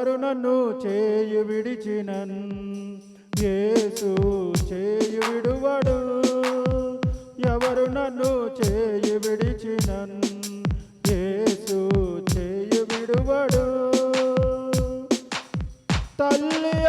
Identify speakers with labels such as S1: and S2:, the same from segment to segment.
S1: నన్ను చేయి విడిచినన్? యేసు చేయి విడువడు. ఎవరు నన్ను చేయి విడిచినన్? యేసు చేయి విడువడు. తల్లి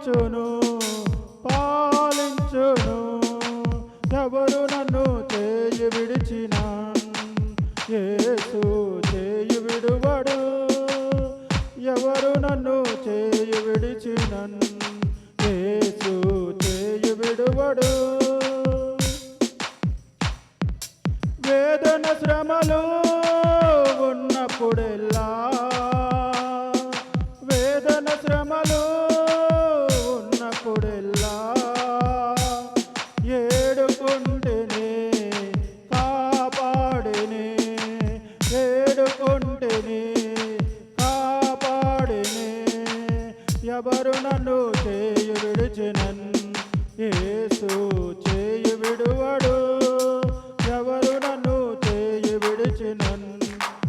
S1: పాలించును పాలించును. ఎవరు నన్ను చేయి విడిచిన యేసు చేయి విడువడు. ఎవరు నన్ను చేయి విడిచిన యేసు చేయి విడువడు. వేదన శ్రమలు ఎవరు నన్ను చేయు విడిచినన్? యేసు చేయు విడువడు. ఎవరు నన్ను చేయు విడిచినన్?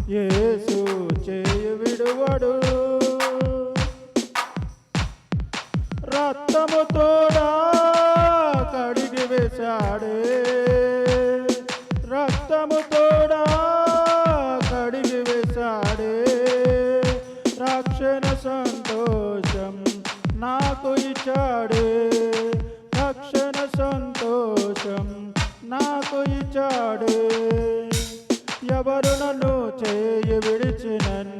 S1: యేసు చేయు విడువడు. రక్తము తోడా కడిగి వేశాడే. రక్తము తోడా ఇచ్చాడే రక్షణ సంతోషం నాకు ఇచ్చాడే. ఎవరు నన్ను చేయి విడిచినన్?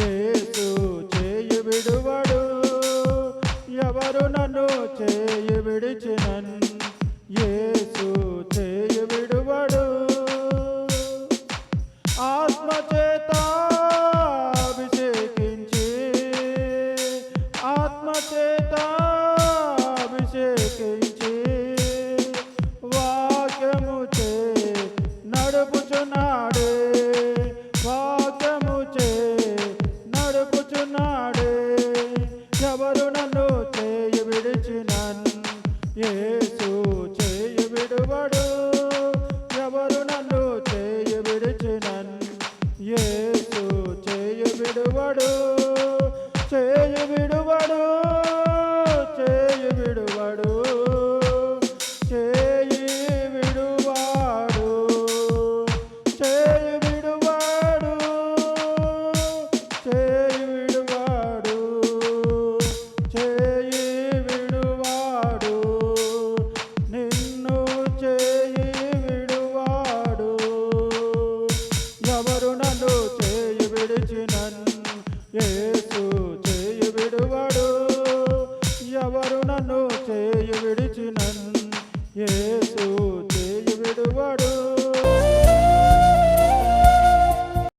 S1: ఏసు చేయి విడువడు. ఎవరు నన్ను చేయి విడిచినన్? యేసు చేయు విడువడు. ఎవరు నన్ను చేయు విడిచినన్? ఏ